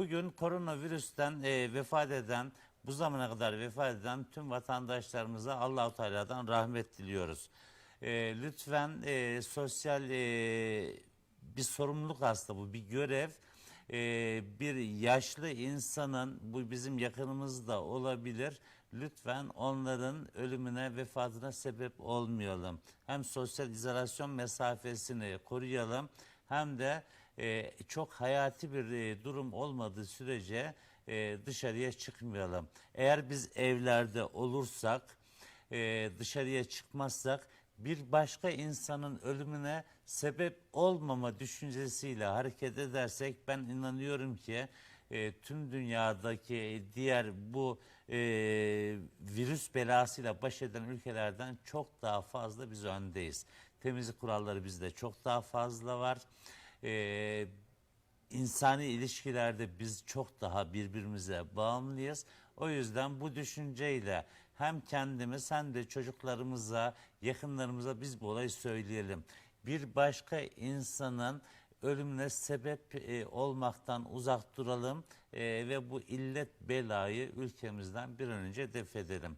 bugün koronavirüsten e, vefat eden, bu zamana kadar vefat eden tüm vatandaşlarımıza Allahu Teala'dan rahmet diliyoruz. E, lütfen e, sosyal e, bir sorumluluk aslında bu, bir görev. E, bir yaşlı insanın, bu bizim yakınımızda olabilir. Lütfen onların ölümüne, vefatına sebep olmayalım. Hem sosyal izolasyon mesafesini koruyalım hem de e, çok hayati bir e, durum olmadığı sürece e, dışarıya çıkmayalım. Eğer biz evlerde olursak, e, dışarıya çıkmazsak bir başka insanın ölümüne sebep olmama düşüncesiyle hareket edersek ben inanıyorum ki e, tüm dünyadaki diğer bu e, virüs belasıyla baş eden ülkelerden çok daha fazla biz öndeyiz. Temizlik kuralları bizde çok daha fazla var. E, insani ilişkilerde biz çok daha birbirimize bağımlıyız. O yüzden bu düşünceyle hem kendimiz hem de çocuklarımıza, yakınlarımıza biz bu olayı söyleyelim. Bir başka insanın ölümüne sebep e, olmaktan uzak duralım e, ve bu illet belayı ülkemizden bir an önce def edelim.